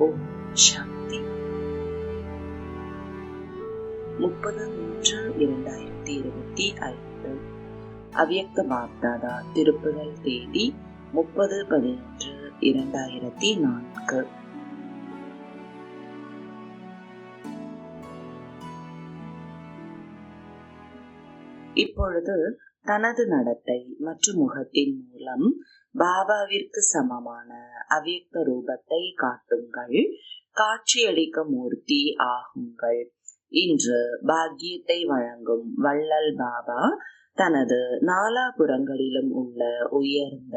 ஓம் சாந்தி முப்பது மூன்று இரண்டாயிரத்தி இருபத்தி ஐந்து அவ்யக்த பாப்தாதா திருப்புதல் தேதி முப்பது பதினொன்று இரண்டாயிரத்தி நான்கு இப்பொழுது தனது நடத்தை மற்றும் முகத்தின் மூலம் பாபாவிற்கு சமமான அவ்யக்த ரூபத்தை காட்டுங்கள். காட்சியளிக்க மூர்த்தி ஆகுங்கள். இன்று பாக்கியத்தை வழங்கும் வள்ளல் பாபா தனது நாலாபுறங்களிலும் உள்ள உயர்ந்த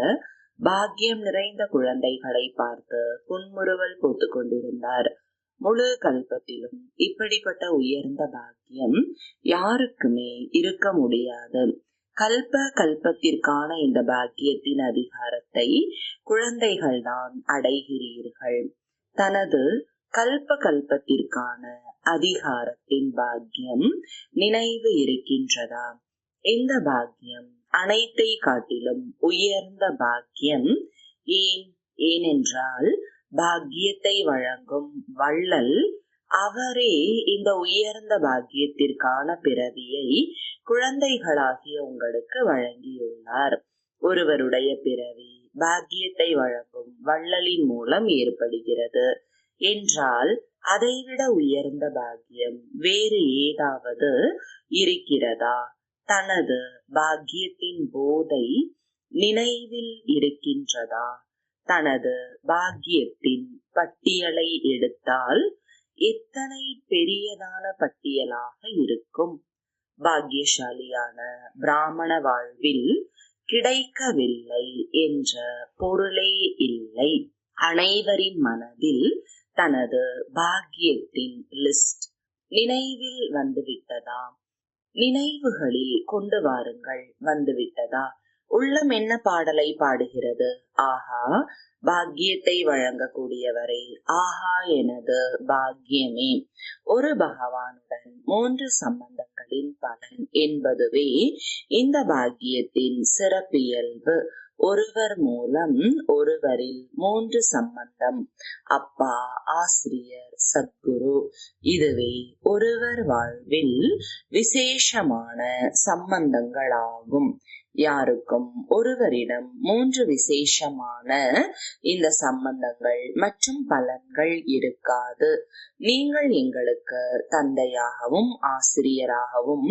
பாக்கியம் நிறைந்த குழந்தைகளை பார்த்து புன்முறுவல் போட்டு கொண்டிருந்தார். முழு கல்பத்திலும் இப்படிப்பட்ட உயர்ந்த பாக்கியம் யாருக்குமே இருக்க முடியாது. கல்ப கல்பத்திற்கான இந்த பாக்கியத்தின் அதிகாரத்தை குழந்தைகள் தான் அடைகிறீர்கள். தனது கல்ப கல்பத்திற்கான அதிகாரத்தின் பாக்கியம் நினைவு இருக்கின்றதா? இந்த பாக்கியம் அனைத்தை காட்டிலும் உயர்ந்த பாக்கியம் ஏன்? ஏனென்றால் பாக்கியத்தை வழங்கும் வள்ளல் அவரே இந்த உயர்ந்த பாக்கியத்திற்கான பிறவியை குழந்தைகளாகிய உங்களுக்கு வழங்கியுள்ளார். ஒருவருடைய பிறவி பாக்கியத்தை வழங்கும் வள்ளலின் மூலம் ஏற்படுகிறது. என்றால் அதைவிட உயர்ந்த பாக்கியம் வேறு ஏதாவது இருக்கிறதா? தனது பாக்கியத்தின் போதை நினைவில் இருக்கின்றதா? தனது பாக்கியத்தின் பட்டியலை எடுத்தால் எத்தனை பெரியதான பட்டியலாக இருக்கும்? பாக்கியசாலியான பிராமண வாழ்வில் கிடைக்கவில்லை என்ற பொருளே இல்லை. அனைவரின் மனதில் தனது பாக்கியத்தின் லிஸ்ட் நினைவில் வந்துவிட்டதா? நினைவுகளில் கொண்டு வாருங்கள் வந்துவிட்டதா? உள்ளம் என்ன பாடலை பாடுகிறது? ஆஹா பாக்கியத்தை வழங்கக்கூடியவரே. ஆஹா எனது பாக்கியமே. ஒரு பகவானுடன் மூன்று சம்பந்தங்களின் பலன் என்பதுவே இந்த பாக்கியத்தின் சிறப்பியல்பு. ஒருவர் மூலம் ஒருவரில் மூன்று சம்பந்தம். அப்பா ஆசிரியர் சத்குரு. இதுவே ஒருவர் வாழ்வில் விசேஷமான சம்பந்தங்களாகும். யாருக்கும் ஒருவரிடம் மூன்று விசேஷமான இந்த சம்பந்தங்கள் மற்றும் பலன்கள் இருக்காது. நீங்கள் எங்களுக்கு தந்தையாகவும் ஆசிரியராகவும்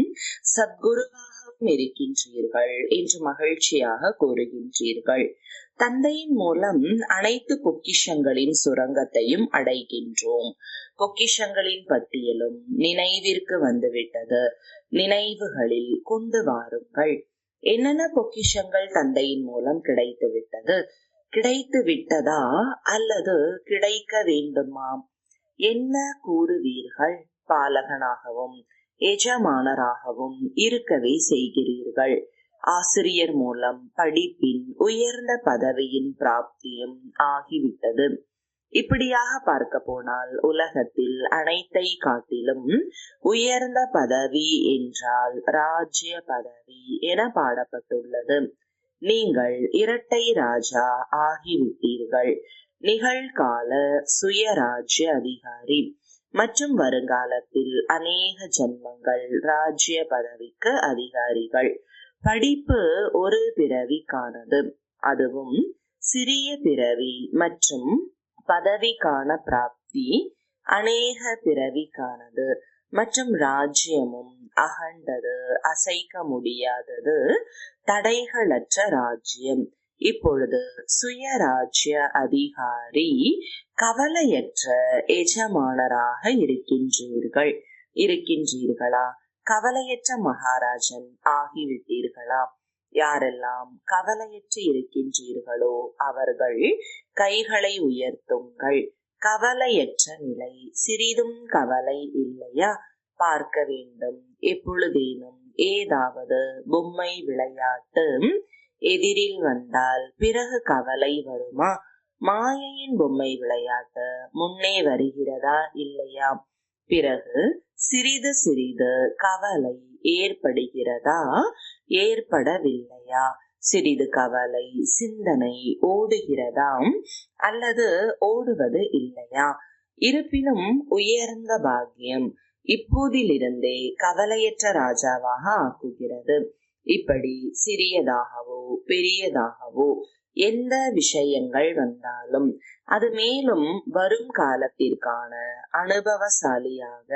சத்குருவாக இருக்கின்றீர்கள் என்று மகிழ்ச்சியாக கூறுகின்றீர்கள். தந்தையின் மூலம் அனைத்து பொக்கிஷங்களின் சுரங்கத்தையும் அடைகின்றோம். பொக்கிஷங்களின் பட்டியலும் நினைவிற்கு வந்துவிட்டது. நினைவுகளில் கொண்டு வாருங்கள். என்னென்ன பொக்கிஷங்கள் தந்தையின் மூலம் கிடைத்து விட்டது கிடைத்து விட்டதா அல்லது கிடைக்க வேண்டுமா? என்ன கூறுவீர்கள்? பாலகனாகவும் எஜமானராகவும் இருக்கவே செய்கிறீர்கள். ஆசிரியர் மூலம் படிப்பின் உயர்ந்த பதவியின் பிராப்தியும் ஆகிவிட்டது. இப்படியாக பார்க்க போனால் உலகத்தில் அனைத்தை காட்டிலும் உயர்ந்த பதவி என்றால் ராஜ்ய பதவி என பாடப்பட்டுள்ளது. நீங்கள் இரட்டை ராஜா ஆகிவிட்டீர்கள். நிகழ்கால சுயராஜ்ய அதிகாரி. மற்றும் வருங்காலத்தில் அநேக ஜென்மங்கள் ராஜ்ய பதவிக்கு அதிகாரிகள். படிப்பு ஒரு பிறவிக்கானது. அதுவும் சிறிய பிறவி மற்றும் பதவிக்கான பிராப்தி அநேக பிறவிக்கானது. மற்றும் ராஜ்யமும் அகண்டது அசைக்க முடியாதது தடைகளற்ற ராஜ்யம். இப்பொழுது சுயராஜ்ய அதிகாரி கவலையற்ற எஜமானராக இருக்கின்றீர்கள். இருக்கின்றீர்களா? கவலையற்ற மகாராஜன் ஆகிவிட்டீர்களா? யாரெல்லாம் கவலையற்று இருக்கின்றீர்களோ அவர்கள் கைகளை உயர்த்துங்கள். கவலையற்ற நிலை சிறிதும் கவலை இல்லையா? பார்க்க வேண்டும். எப்பொழுதேனும் ஏதாவது பொம்மை விளையாட்டு எதிரில் வந்தால் பிறகு கவலை வருமா? மாயையின் பொம்மை விளையாட்டு முன்னே வருகிறதா இல்லையா? பிறகு சிறிது சிறிது கவலை ஏற்படுகிறதா? ஏற்படவில்லையா? சிறிது கவலை சிந்தனை ஓடுகிறதாம் அல்லது ஓடுவது இல்லையா? இருப்பினும் உயர்ந்த பாக்கியம் இப்போதிலிருந்தே கவலையற்ற ராஜாவாக ஆக்குகிறது. இப்படி சிறியதாகவோ பெரியதாகவோ எந்த விஷயங்கள் வந்தாலும் அது மேலும் வரும் காலத்திற்கான அனுபவசாலியாக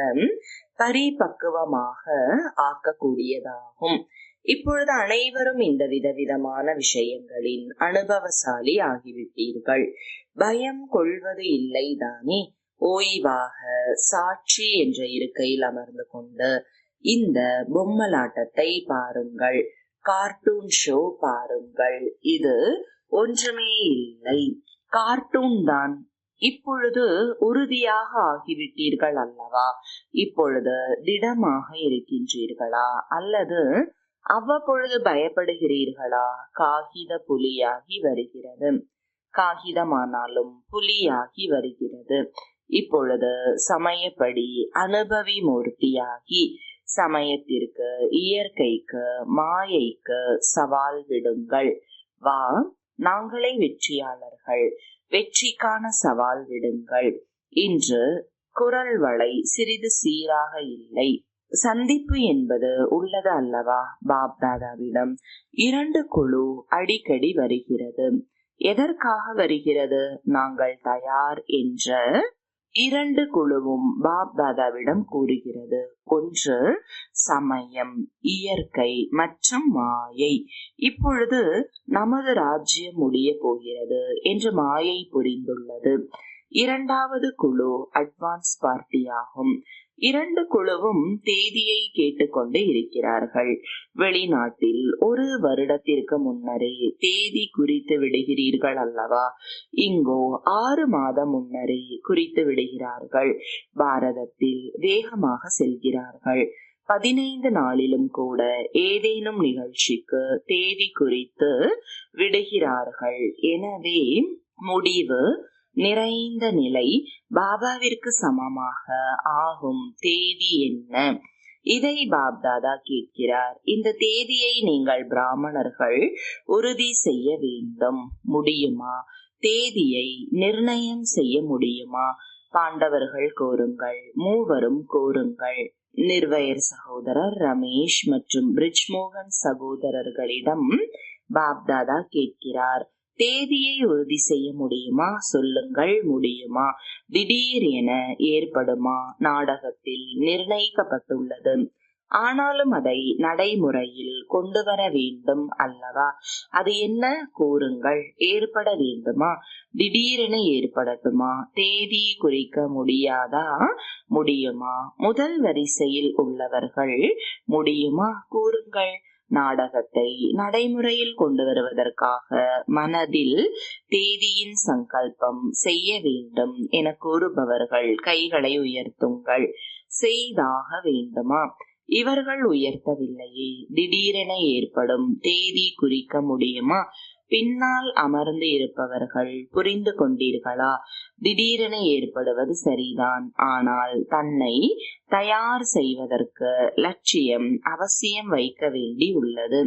பரிபக்குவமாக ஆக்கக்கூடியதாகும். இப்பொழுது அனைவரும் இந்த விதவிதமான விஷயங்களின் அனுபவசாலி ஆகிவிட்டீர்கள். பயம் கொள்வது இல்லை தானே ஓய்வாக சாட்சி என்ற இருக்கையில் அமர்ந்து கொண்டு இந்த பொம்மலாட்டத்தை பாருங்கள். கார்ட்டூன் ஷோ பாருங்கள். இது ஒன்றுமே இல்லை. கார்ட்டூன் தான். இப்பொழுது உறுதியாக ஆகிவிட்டீர்கள் அல்லவா? இப்பொழுது திடமாக இருக்கின்றீர்களா? அல்லது அவ்வப்பொழுது பயப்படுகிறீர்களா? காகித புலியாகி வருகிறது. காகிதமானாலும் புலியாகி வருகிறது. இப்பொழுது சமயப்படி அனுபவி மூர்த்தியாகி சமயத்திற்கு இயற்கைக்கு மாயைக்கு சவால் விடுங்கள். வா நாங்களே வெற்றியாளர்கள். வெற்றிக்கான சவால் விடுங்கள். இன்று குரல் வளை சிறிது சீராக இல்லை. சந்திப்பு என்பது உள்ளது அல்லவா? பாப்தாதாவிடம் இரண்டு குழு அடிக்கடி வருகிறது. எதற்காக வருகிறது? நாங்கள் தயார் என்ற இரண்டு குழுவும் பாப்தாதாவிடம் கூறுகிறது. ஒன்று சமயம் இயற்கை மற்றும் மாயை. இப்பொழுது நமது ராஜ்யம் முடிய போகிறது என்று மாயை புரிந்துள்ளது. இரண்டாவது குழு அட்வான்ஸ் பார்ட்டி ஆகும் இரண்டு குழுவும் தேதியை கேட்டுக்கொண்டு இருக்கிறார்கள். வெளிநாட்டில் ஒரு வருடத்திற்கு முன்னரே தேதி குறித்து விடுகிறீர்கள் அல்லவா? இங்கோ ஆறு மாதம் முன்னரே குறித்து விடுகிறார்கள். பாரதத்தில் வேகமாக செல்கிறார்கள். பதினைந்து நாளிலும் கூட ஏதேனும் நிகழ்ச்சிக்கு தேதி குறித்து விடுகிறார்கள். எனவே முடிவு நிறைந்த நிலை பாபாவிற்கு சமமாக ஆகும். தேதி என்ன? இதை பாப்தாதா கேட்கிறார். இந்த தேதியை நீங்கள் பிராமணர்கள் உறுதி செய்ய வேண்டும். முடியுமா? தேதியை நிர்ணயம் செய்ய முடியுமா? பாண்டவர்கள் கோருங்கள் மூவரும் கோருங்கள். நிர்வயர் சகோதரர் ரமேஷ் மற்றும் பிரிஜ்மோகன் சகோதரர்களிடம் பாப்தாதா கேட்கிறார். தேதியை உறுதி செய்ய முடியுமா? சொல்லுங்கள் முடியுமா? திடீர் என ஏற்படுமா? நாடகத்தில் நிர்ணயிக்கப்பட்டுள்ளது. ஆனாலும் அதை நடைமுறையில் கொண்டு வர வேண்டும் அல்லவா? அது என்ன? கூறுங்கள். ஏற்பட வேண்டுமா? திடீரென ஏற்படட்டுமா? தேதி குறிக்க முடியாதா? முடியுமா? முதல் வரிசையில் உள்ளவர்கள் முடியுமா? கூறுங்கள். நாடகத்தை நடைமுறையில் கொண்டு வருவதற்காக மனதில் தேதியின் சங்கல்பம் செய்ய வேண்டும் என கூறுபவர்கள் கைகளை உயர்த்துங்கள். செய்தாக வேண்டுமா? இவர்கள் உயர்த்தவில்லையே. திடீரென ஏற்படும் தேதி குறிக்க முடியுமா? பின்னால் அமர்ந்து இருப்பவர்கள் புரிந்து கொண்டீர்களா? திடீரென ஏற்படுவது சரிதான். ஆனால் தன்னை தயார் செய்வதற்கு லட்சியம் அவசியம் வைக்க வேண்டி உள்ளது.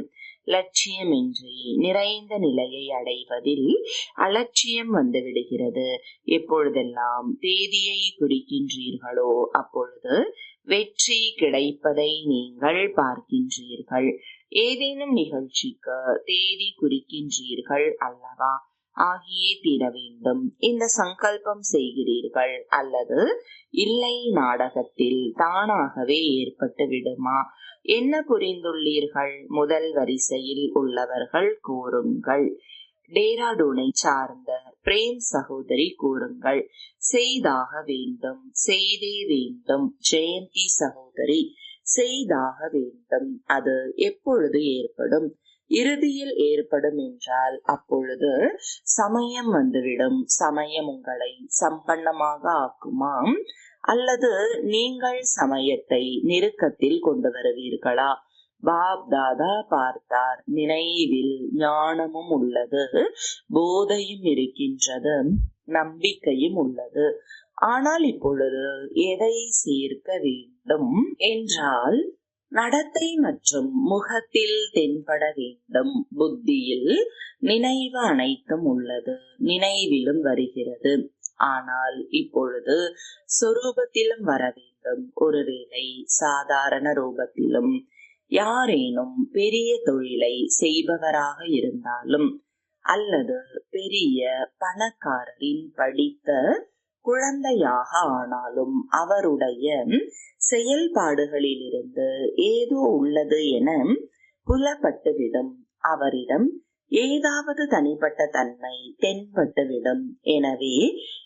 லட்சியமின்றி நிறைந்த நிலையை அடைவதில் அலட்சியம் வந்துவிடுகிறது எப்பொழுதெல்லாம் தேதியை குறிக்கின்றீர்களோ அப்பொழுது வெற்றி கிடைப்பதை நீங்கள் பார்க்கின்றீர்கள். ஏதேனும் நிகழ்ச்சிக்கு தேதி குறிக்கின்றீர்கள் அல்லவா? ஆகியே தீர வேண்டும். இந்த சங்கல்பம் செய்கிறீர்கள் அல்லது இல்லை நாடகத்தில் தானாகவே ஏற்பட்டு விடுமா? என்ன புரிந்துள்ளீர்கள்? முதல் வரிசையில் உள்ளவர்கள் கூறுங்கள். டேராடூனை சார்ந்த பிரேம் சகோதரி கூறுங்கள். செய்தாக வேண்டும் செய்தே வேண்டும். ஜெயந்தி சகோதரி செய்தாக வேண்டும். அது எப்பொழுது ஏற்படும்? இறுதியில் ஏற்படும் என்றால் அப்பொழுது சமயம் வந்துவிடும். சமயம் உங்களை சம்பன்னமாக ஆக்குமாம் அல்லது நீங்கள் சமயத்தை நெருக்கத்தில் கொண்டு வருவீர்களா? பாப் தாதா பார்த்தார். நினைவில் ஞானமும் உள்ளது. போதையும் இருக்கின்றது. நம்பிக்கையும் உள்ளது. ஆனால் இப்பொழுது எதை சேர்க்க வேண்டும் என்றால் நடத்தை மற்றும் முகத்தில் தென்பட வேண்டும். புத்தியில் நினைவு அனைத்தும் உள்ளது. நினைவிலும் வருகிறது. ஆனால் இப்பொழுது சொரூபத்திலும் வர வேண்டும். ஒருவேளை சாதாரண ரூபத்திலும் யாரேனும் பெரிய தொழிலை செய்பவராக இருந்தாலும் அல்லது பெரிய பணக்காரரின் படித்த குழந்தையாக ஆனாலும் அவருடைய செயல்பாடுகளிலிருந்து ஏதோ உள்ளது என புலப்பட்டுவிடும். அவரிடம் ஏதாவது தனிப்பட்ட தன்மை தென்பட்டுவிடும். எனவே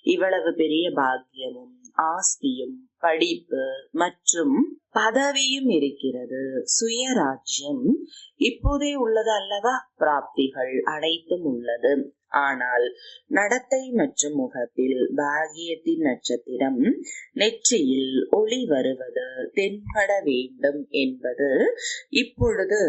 இவ்வளவு பெரிய பாக்கியமும் ஆஸ்தியும் படிப்பு மற்றும் பதவியும் இருக்கிறது. சுயராஜ்யம் இப்போதே உள்ளது அல்லவா? பிராப்திகள் அனைத்தும் உள்ளது. ஆனால் நடத்தை மற்றும் முகத்தில் பாகியத்தின் நட்சத்திரம் நெற்றியில் ஒளி வருவது தென்பட வேண்டும் என்பது இப்பொழுது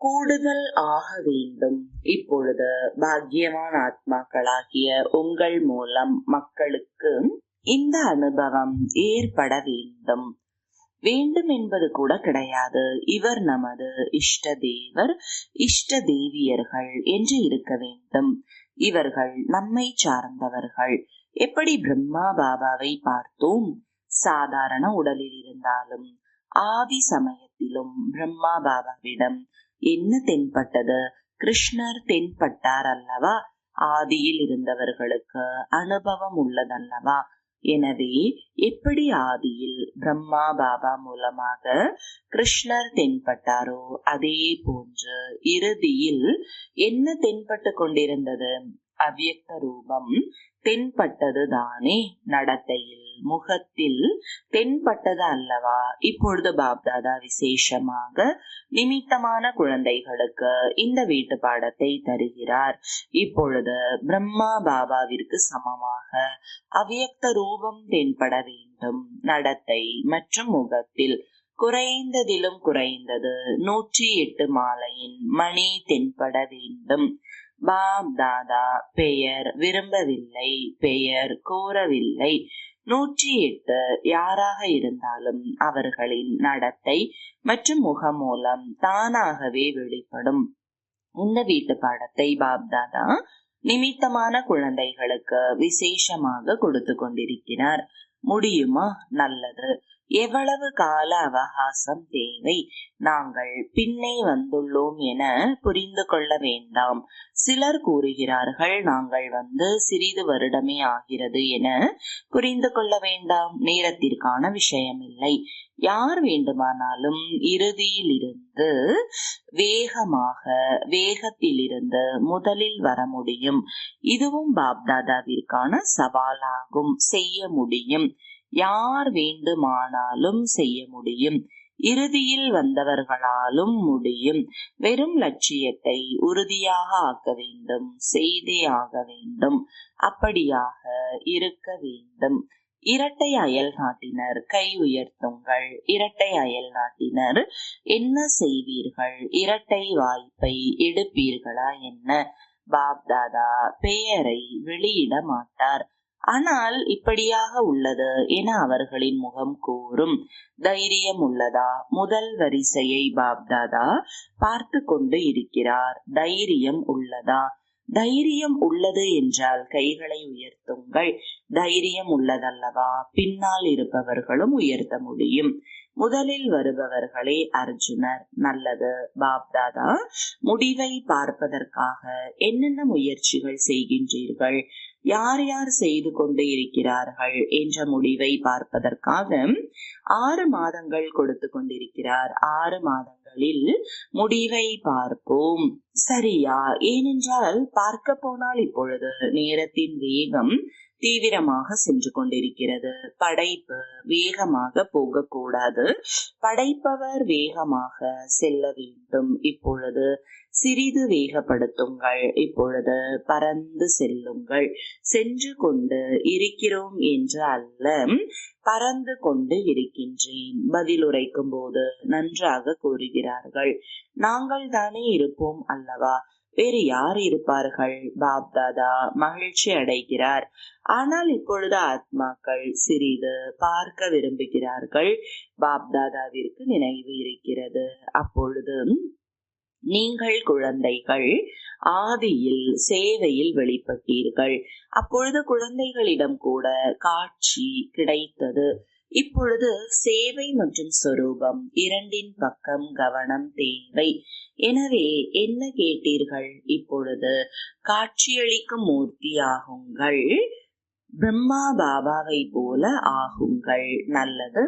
கூடுதல் ஆக வேண்டும். இப்பொழுது பாக்கியமான ஆத்மாக்களாகிய உங்கள் மூலம் மக்களுக்கு இந்த அனுபவம் ஏற்பட வேண்டும். வேண்டும் என்பது கூட கிடையாது. இவர் நமது இஷ்ட தேவர் இஷ்ட தேவியர்கள் என்று இருக்க வேண்டும். இவர்கள் நம்மை சார்ந்தவர்கள். எப்படி பிரம்மா பாபாவை பார்த்தோம்? சாதாரண உடலில் இருந்தாலும் ஆதி சமயத்திலும் பிரம்மா பாபாவிடம் என்ன தென்பட்டது? கிருஷ்ணர் தென்பட்டார் அல்லவா? ஆதியில் இருந்தவர்களுக்கு அனுபவம் உள்ளதல்லவா? எனவே எப்படி ஆதியில் பிரம்மா பாபா மூலமாக கிருஷ்ணர் தென்பட்டாரோ அதே போன்று இறுதியில் என்ன தென்பட்டு கொண்டிருந்தது? அவ்யக்த ரூபம் தென்பட்டது தானே நடத்தையில். முகத்தில் தென்பட்டது அல்லவா? இப்பொழுது பாப்தாதா விசேஷமாக நிமித்தமான குழந்தைகளுக்கு இந்த வீட்டு பாடத்தை தருகிறார். இப்பொழுது பிரம்மா பாபாவிற்கு சமமாக அவ்வியக்த ரூபம் தென்பட வேண்டும். நடத்தை மற்றும் முகத்தில் குறைந்ததிலும் குறைந்தது நூற்றி எட்டு மாலையின் மணி தென்பட வேண்டும். பாப் தாதா பெயர் விரும்பவில்லை பெயர் கூறவில்லை. நூற்றி எட்டு யாராக இருந்தாலும் அவர்களின் நடத்தை மற்றும் முகமூலம் தானாகவே வெளிப்படும். இந்த வீட்டு பாடத்தை பாப்தாதா நிமித்தமான குழந்தைகளுக்கு விசேஷமாக கொடுத்து கொண்டிருக்கிறார். முடியுமா? நல்லது. எவ்வளவு கால அவகாசம் தேவை? நாங்கள் பின்னே வந்துள்ளோம் என புரிந்து கொள்ள வேண்டாம். சிலர் கூறுகிறார்கள் நாங்கள் வந்து சிறிது வருடமே ஆகிறது என புரிந்து கொள்ள வேண்டாம். நேரத்திற்கான விஷயமில்லை. யார் வேண்டுமானாலும் இறுதியில் இருந்து வேகமாக வேகத்திலிருந்து முதலில் வர முடியும். இதுவும் பாப்தாதாவிற்கான சவாலாகும். செய்ய முடியும். யார் வேண்டுமானாலும் செய்ய முடியும். இறுதியில் வந்தவர்களாலும் முடியும். வெறும் லட்சியத்தை உறுதியாக ஆக்க வேண்டும். செய்தே ஆக வேண்டும். அப்படியாக இருக்க வேண்டும். இரட்டை அயல் நாட்டினர் கை உயர்த்துங்கள். இரட்டை அயல் நாட்டினர் என்ன செய்வீர்கள்? இரட்டை வாய்ப்பை எடுப்பீர்களா என்ன? பாப்தாதா பெயரை வெளியிட மாட்டார். ஆனால் இப்படியாக உள்ளது என அவர்களின் முகம் கூறும். தைரியம் உள்ளதா முதல் வரிசையை பாப்தாதா பார்த்து கொண்டு இருக்கிறார். தைரியம் உள்ளதா? தைரியம் உள்ளது என்றால் கைகளை உயர்த்துங்கள். தைரியம் உள்ளதல்லவா? பின்னால் இருப்பவர்களும் உயர்த்த முடியும். முதலில் வருபவர்களே அர்ஜுனர். நல்லது. பாப்தாதா முடிவை பார்ப்பதற்காக என்னென்ன முயற்சிகள் செய்கின்றீர்கள்? யார் யார் செய்து கொண்டு இருக்கிறார்கள் என்ற முடிவை பார்ப்பதற்காக ஆறு மாதங்கள் கொடுத்து கொண்டிருக்கிறார். ஆறு மாதங்களில் முடிவை பார்ப்போம். சரியா? ஏனென்றால் பார்க்க போனால் இப்பொழுது நேரத்தின் வேகம் தீவிரமாக சென்று கொண்டிருக்கிறது. படைப்பு வேகமாக போகக்கூடாது. படைப்பவர் வேகமாக செல்ல வேண்டும். இப்பொழுது சிறிது வேகப்படுத்துங்கள். இப்பொழுது பறந்து செல்லுங்கள். சென்று கொண்டு இருக்கிறோம் என்று அல்ல பறந்து கொண்டு இருக்கின்றேன். பதில் உரைக்கும் போது நன்றாக கூறுகிறார்கள். நாங்கள் தானே இருப்போம் அல்லவா? வேறு யார் இருப்பார்கள்? பாப்தாதா மகிழ்ச்சி அடைகிறார். ஆனால் இப்பொழுது ஆத்மாக்கள் சிறிது பார்க்க விரும்புகிறார்கள். பாப்தாதாவிற்கு நினைவு இருக்கிறது. அப்பொழுது நீங்கள் குழந்தைகள் ஆதியில் சேவையில் வெளிப்பட்டீர்கள். அப்பொழுது குழந்தைகளிடம் கூட காட்சி கிடைத்தது. இப்பொழுது சேவை மற்றும் சொரூபம் இரண்டின் பக்கம் கவனம் தேவை. எனவே என்ன கேட்டீர்கள்? இப்பொழுது காட்சியளிக்கும் மூர்த்தி ஆகுங்கள் பிரம்மா பாபாவை போல ஆகுங்கள். நல்லது.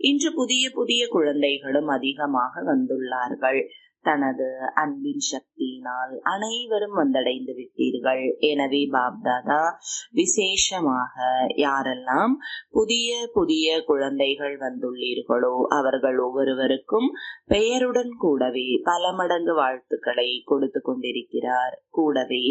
இன்று புதிய புதிய குழந்தைகளும் அதிகமாக வந்துள்ளார்கள். தனது அன்பின் சக்தியினால் அனைவரும் வந்தடைந்து விட்டீர்கள் எனவே பாப்தாதா விசேஷமாக யாரெல்லாம் புதிய புதிய குழந்தைகள் வந்துள்ளீர்களோ அவர்கள் ஒவ்வொருவருக்கும் பெயருடன் கூடவே பல மடங்கு வாழ்த்துக்களை கொடுத்து கொண்டிருக்கிறார். கூடவே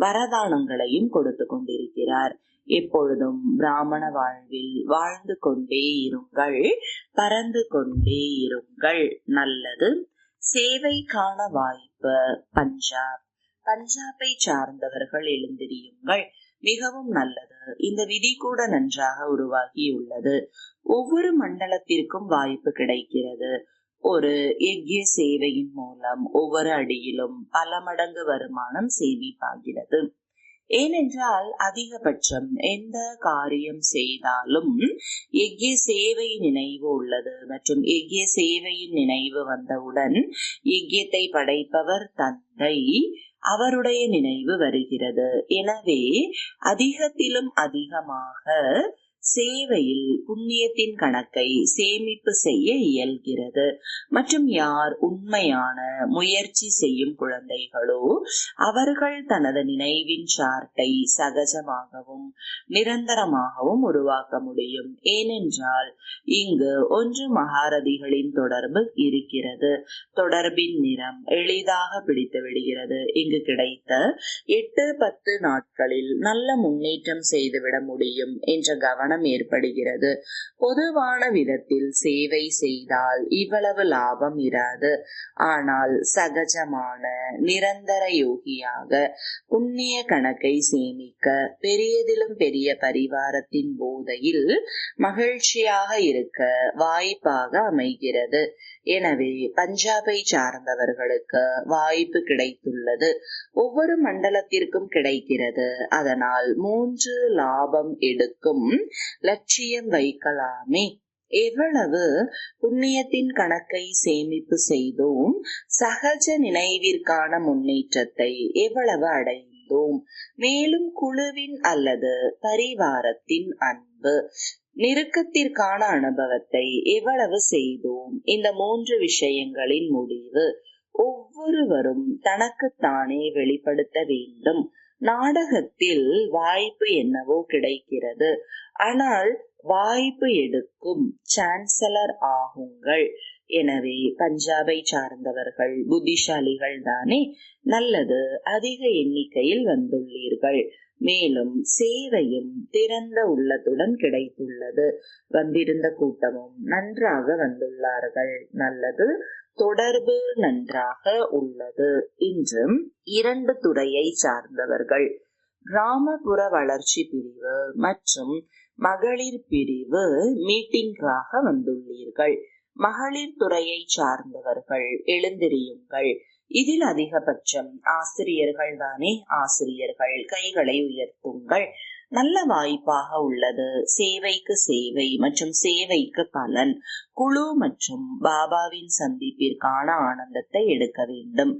வரதானங்களையும் கொடுத்து கொண்டிருக்கிறார். எப்பொழுதும் பிராமண வாழ்வில் வாழ்ந்து கொண்டே இருங்கள். பறந்து கொண்டே இருங்கள். நல்லது. சேவைக்கான வாய்ப்பு பஞ்சாப். பஞ்சாபை சார்ந்தவர்கள் எழுந்திரியுங்கள். மிகவும் நல்லது. இந்த விதி கூட நன்றாக உருவாகியுள்ளது. ஒவ்வொரு மண்டலத்திற்கும் வாய்ப்பு கிடைக்கிறது. ஒரு எக்கிய சேவையின் மூலம் ஒவ்வொரு அடியிலும் பல மடங்கு வருமானம் சேமிப்பாகிறது. ஏனென்றால் அதிகபட்சம் எந்த காரியம் செய்தாலும் எக்கிய சேவை நினைவு உள்ளது. மற்றும் எக்கிய சேவையின் நினைவு வந்தவுடன் எக்கியத்தை படைப்பவர் தந்தை அவருடைய நினைவு வருகிறது. எனவே அதிகத்திலும் அதிகமாக சேவையில் புண்ணியத்தின் கணக்கை சேமிப்பு செய்ய இயல்கிறது. மற்றும் யார் உண்மையான முயற்சி செய்யும் குழந்தைகளோ அவர்கள் தனது நினைவின் சார்ட்டை சகஜமாகவும் நிரந்தரமாகவும் உருவாக்க முடியும். ஏனென்றால் இங்கு ஒன்று மகாரதிகளின் தொடர்பு இருக்கிறது. தொடர்பின் நிறம் எளிதாக பிடித்து விடுகிறது. இங்கு கிடைத்த எட்டு பத்து நாட்களில் நல்ல முன்னேற்றம் செய்துவிட முடியும் என்ற கவனம் ஏற்படுகிறது. பொதுவான விதத்தில் சேவை செய்தால் இவ்வளவு லாபம் இராது. ஆனால் சகஜமான நிரந்தர யோகியாக புண்ணிய கணக்கை சேமிக்க பெரியதிலும் பெரிய பரிவாரத்தின் போதையில் மகிழ்ச்சியாக இருக்க வாய்ப்பாக அமைகிறது. எனவே பஞ்சாபை சார்ந்தவர்களுக்கு வாய்ப்பு கிடைத்துள்ளது. ஒவ்வொரு மண்டலத்திற்கும் கிடைக்கிறது. அதனால் மூன்று லாபம் எடுக்கும் லட்சியம் வைக்கலாமே. எவ்வளவு புண்ணியத்தின் கணக்கை சேமிப்பு செய்தோம் சகஜ நினைவிற்கான முன்னேற்றத்தை எவ்வளவு அடைந்தோம். மேலும் குழுவின் அல்லது பரிவாரத்தின் அன்பு நெருக்கத்திற்கான அனுபவத்தை எவ்வளவு செய்தோம். இந்த மூன்று விஷயங்களின் முடிவு ஒவ்வொருவரும் தனக்குத்தானே வெளிப்படுத்த வேண்டும். நாடகத்தில் வாய்ப்பு என்னவோ கிடைக்கிறது. ஆனால் வாய்ப்பு எடுக்கும் சான்சலர் ஆகுங்கள். எனவே பஞ்சாபை சார்ந்தவர்கள் புத்திசாலிகள் தானே? நல்லது அதிக எண்ணிக்கையில் வந்துள்ளீர்கள். மேலும் சேவையும் திறந்த உள்ளத்துடன் கிடைத்துள்ளது. வந்திருந்த கூட்டமும் நன்றாக வந்துள்ளார்கள். நல்லது தொடர்பு நன்றாக உள்ளது இன்றும் இரண்டு துறையை சார்ந்தவர்கள் கிராமப்புற வளர்ச்சி பிரிவு மற்றும் மகளிர் பிரிவு மீட்டிங்காக வந்துள்ளீர்கள். மகளிர் துறையை சார்ந்தவர்கள் எழுந்திரியுங்கள். இதில் அதிகபட்சம் ஆசிரியர்கள் தானே? ஆசிரியர்கள் கைகளை உயர்த்துங்கள். நல்ல வாய்ப்பாக உள்ளது. சேவைக்கு சேவை மற்றும் சேவைக்கு பலன். குழு மற்றும் பாபாவின் சந்திப்பிற்கான ஆனந்தத்தை எடுக்க வேண்டும்.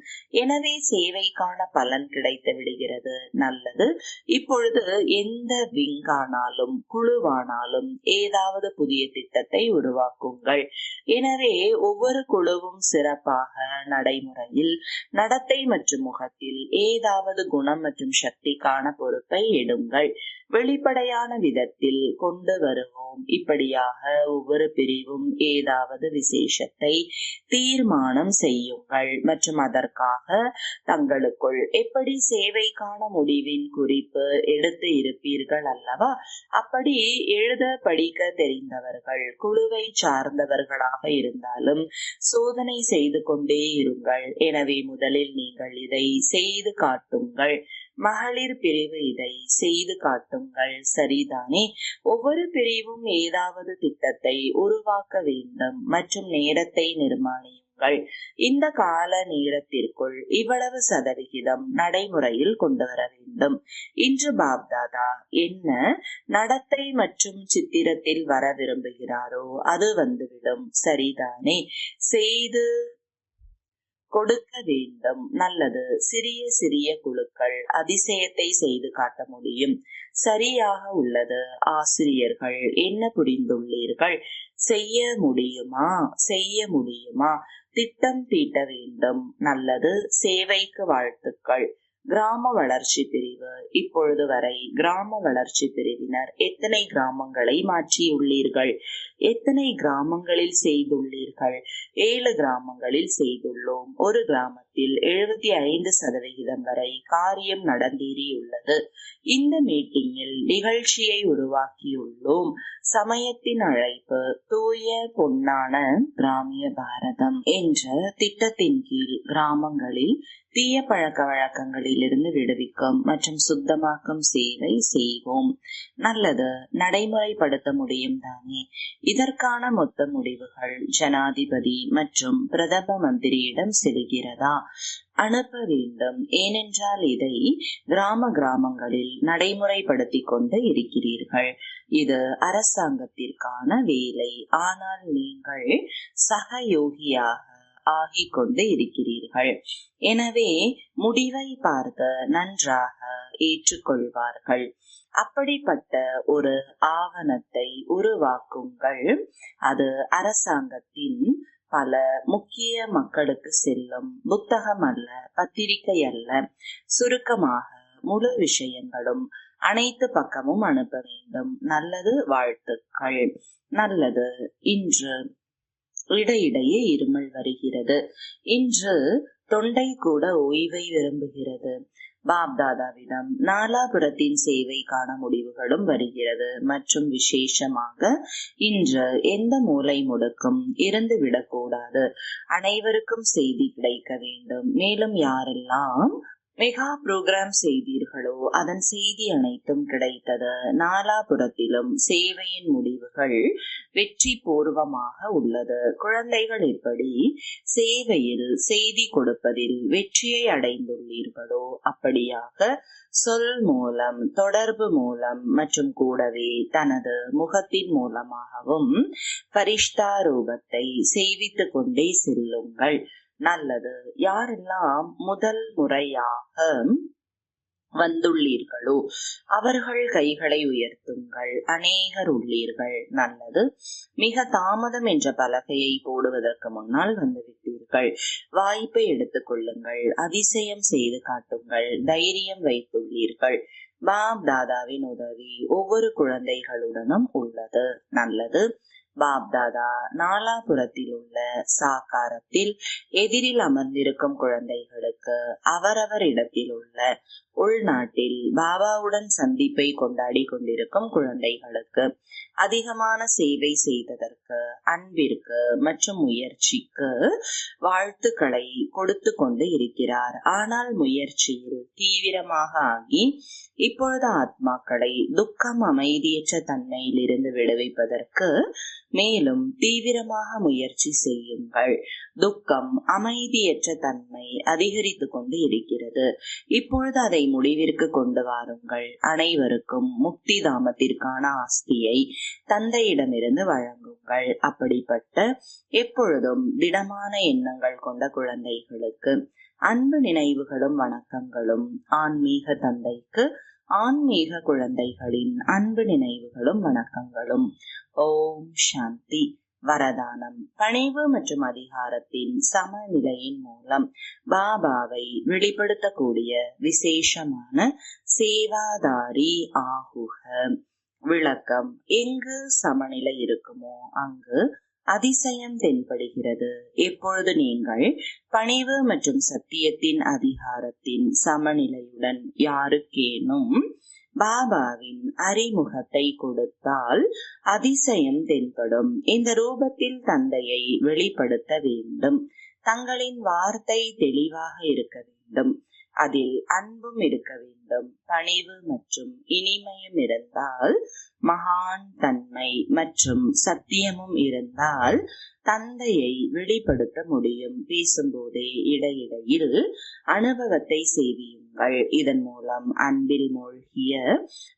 எனவே சேவைக்கான பலன் கிடைத்து விடுகிறது. நல்லது. இப்பொழுது எந்த விங்கானாலும் குழுவானாலும் ஏதாவது புதிய திட்டத்தை உருவாக்குங்கள். எனவே ஒவ்வொரு குழுவும் சிறப்பாக நடைமுறையில் நடத்தை மற்றும் முகத்தில் ஏதாவது குணம் மற்றும் சக்திக்கான பொறுப்பை எடுங்கள். வெளிப்படையான விதத்தில் கொண்டு வருவோம். இப்படியாக ஒவ்வொரு பிரிவும் ஏதாவது விசேஷத்தை தீர்மானம் செய்யுங்கள். மற்றும் அதற்காக தங்களுக்குள் எப்படி சேவைக்கான முடிவின் குறிப்பு எடுத்து இருப்பீர்கள் அல்லவா? அப்படி எழுத படிக்க தெரிந்தவர்கள் குழுவை சார்ந்தவர்களாக இருந்தாலும் சோதனை செய்து கொண்டே இருங்கள். எனவே முதலில் நீங்கள் இதை செய்து காட்டுங்கள். மகளிர் பிரிவு இதை செய்து காட்டுங்கள். சரிதானே? ஒவ்வொரு பிரிவும் ஏதாவது திட்டத்தை உருவாக்க வேண்டும் மற்றும் நேரத்தை நிர்மாணியுங்கள். இந்த கால நேரத்திற்குள் இவ்வளவு சதவிகிதம் நடைமுறையில் கொண்டு வர வேண்டும். இன்று பாப்தாதா என்ன நடத்தை மற்றும் சித்திரத்தில் வர விரும்புகிறாரோ அது வந்துவிடும். சரிதானே? செய்து கொடுக்க வேண்டும். நல்லது. சிறிய சிறிய குழுக்கள் அதிசயத்தை செய்து காட்ட முடியும். சரியாக உள்ளது. ஆசிரியர்கள் என்ன புரிந்துள்ளீர்கள்? செய்ய முடியுமா? செய்ய முடியுமா? திட்டம் தீட்ட வேண்டும். நல்லது. சேவைக்கு வாழ்த்துக்கள். கிராம வளர்ச்சி பிரிவு. இப்பொழுது வரை கிராம வளர்ச்சி பிரிவினர் எத்தனை கிராமங்களை மாற்றியுள்ளீர்கள்? எத்தனை கிராமங்களில் செய்துள்ளீர்கள்? ஏழு கிராமங்களில் செய்துள்ளோம். ஒரு கிராமத்தில் எழுபத்தி ஐந்து சதவிகிதம் வரை காரியம் நடந்தேறியுள்ளது. இந்த மீட்டிங்கில் நிகழ்ச்சியை உருவாக்கியுள்ளோம். சமயத்தின் அழைப்பு தூய பொன்னான கிராமிய பாரதம் என்ற திட்டத்தின் கீழ் கிராமங்களில் தீய பழக்க வழக்கங்களில் இருந்து விடுவிக்கும் மற்றும் சுத்தமாக்கும் சேவை செய்வோம். நல்லது நடைமுறைப்படுத்த முடியும் தானே. இதற்கான மொத்த முடிவுகள் ஜனாதிபதி மற்றும் பிரதம மந்திரியிடம் செல்கிறதா? அனுப்ப வேண்டும். ஏனென்றால் இதை கிராம கிராமங்களில் நடைமுறைப்படுத்தி கொண்டு இருக்கிறீர்கள். இது அரசாங்கத்திற்கான வேலை. ஆனால் நீங்கள் சகயோகியாக ஆகிக் கொண்டு இருக்கிறீர்கள். எனவே முடிவை பார்த்து நன்றாக ஏற்றுக்கொள்வார்கள். அப்படிப்பட்ட ஒரு ஆவணத்தை உருவாக்குங்கள். அது அரசாங்கத்தின் பல முக்கிய மக்களுக்கு செல்லும் புத்தகம் அல்ல பத்திரிகை அல்ல. சுருக்கமாக முழு விஷயங்களும் அனைத்து பக்கமும் அனுப்ப வேண்டும். நல்லது வாழ்த்துக்கள். நல்லது. இன்று இடையிடையே இருமல் வருகிறது. இன்று தொண்டை கூட ஓய்வை விரும்புகிறது. பாப்தாதாவிடம் நாலாபுரத்தின் சேவை காண முடிவுகளும் வருகிறது. மற்றும் விசேஷமாக இன்று எந்த மூலை முடுக்கும் இருந்து விடக்கூடாது. அனைவருக்கும் செய்தி கிடைக்க வேண்டும். மேலும் யாரெல்லாம் மெகா புரோகிராம் செய்தீர்களோ? அதன் செய்தி அனைத்தும் கிடைத்தது. நாலாபுரத்திலும் சேவையின் முடிவுகள் வெற்றி பூர்வமாக உள்ளது. குழந்தைகள் எப்படி? சேவையில் செய்தி கொடுப்பதில் வெற்றியை அடைந்துள்ளீர்களோ? அப்படியாக சொல் மூலம் தொடர்பு மூலம் மற்றும் கூடவே தனது முகத்தின் மூலமாகவும் பரிஷ்டா ரூபத்தை செய்வித்துக் கொண்டே செல்லுங்கள். நல்லது. யாரெல்லாம் முதல் முறையாக வந்துள்ளீர்களோ அவர்கள் கைகளை உயர்த்துங்கள். அநேகர் உள்ளீர்கள். நல்லது. மிக தாமதம் என்ற பலகையை போடுவதற்கு முன்னால் வந்துவிட்டீர்கள். வாய்ப்பை எடுத்துக் கொள்ளுங்கள். அதிசயம் செய்து காட்டுங்கள். தைரியம் வைத்துள்ளீர்கள். பாப் தாதாவின் உதவி ஒவ்வொரு குழந்தைகளுடனும் உள்ளது. நல்லது. பாப்தாதா நாலாபுரத்தில் உள்ள சாக்காரத்தில் எதிரில் அமர்ந்திருக்கும் குழந்தைகளுக்கு அவரவர் இடத்தில் உள்ள உள்நாட்டில் பாபாவுடன் சந்திப்பை கொண்டாடி கொண்டிருக்கும் குழந்தைகளுக்கு அதிகமான சேவை செய்ததற்கு அன்பிற்கு மற்றும் முயற்சிக்கு வாழ்த்துக்களை கொடுத்து கொண்டு இருக்கிறார். ஆனால் முயற்சியில் தீவிரமாக ஆகி இப்பொழுது ஆத்மாக்களை துக்கம் அமைதியற்ற தன்மையில் இருந்து விடுவிப்பதற்கு மேலும் தீவிரமாக முயற்சி செய்யுங்கள். துக்கம் அமைதியற்ற தன்மை அதிகரித்து கொண்டு இருக்கிறது. இப்பொழுது அதை முடிவிற்கு கொண்டு வாருங்கள். அனைவருக்கும் முக்தி தாமத்திற்கான ஆஸ்தியை தந்தையிடமிருந்து வழங்குங்கள். அப்படிப்பட்ட எப்பொழுதும் திடமான எண்ணங்கள் கொண்ட குழந்தைகளுக்கு அன்பு நினைவுகளும் வணக்கங்களும் ஆன்மீக தந்தைக்கு ஆன்மீக குழந்தைகளின் அன்பு நினைவுகளும் வணக்கங்களும். ஓம் சாந்தி. வரதானம் பணிவு மற்றும் அதிகாரத்தின் சமநிலையின் மூலம் பாபாவை வெளிப்படுத்தக்கூடிய விசேஷமான சேவாதாரி ஆகுக. விளக்கம் எங்கு சமநிலை இருக்குமோ அங்கு அதிசயம் தென்படுகிறது. எப்பொழுது நீங்கள் பணிவு மற்றும் சத்தியத்தின் அதிகாரத்தின் சமநிலையுடன் யாருக்கேனும் பாபாவின் அறிமுகத்தை கொடுத்தால் அதிசயம் தென்படும். இந்த ரூபத்தில் தந்தையை வெளிப்படுத்த வேண்டும். தங்களின் வார்த்தை தெளிவாக இருக்க வேண்டும். அதில் அன்பும் இருக்க வேண்டும். பணிவு மற்றும் இனிமையும் இருந்தால் மகான் தன்மை மற்றும் சத்தியமும் இருந்தால் தந்தையை வெளிப்படுத்த முடியும். பேசும்போதே இடையிடையில் அனுபவத்தை செய்வியுங்கள் இதன் மூலம் அன்பில் மூழ்கிய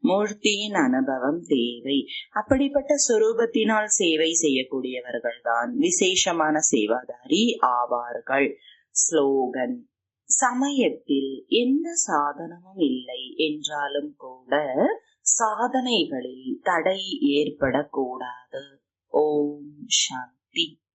மூர்த்தியின் அனுபவம் தேவை. அப்படிப்பட்ட சுரூபத்தினால் சேவை செய்யக்கூடியவர்கள்தான் விசேஷமான சேவாதாரி ஆவார்கள். ஸ்லோகன். சமயத்தில் எந்த சாதனமும் இல்லை என்றாலும் கூட சாதனைகளில் தடை ஏற்படக்கூடாது. ஓம் சாந்தி.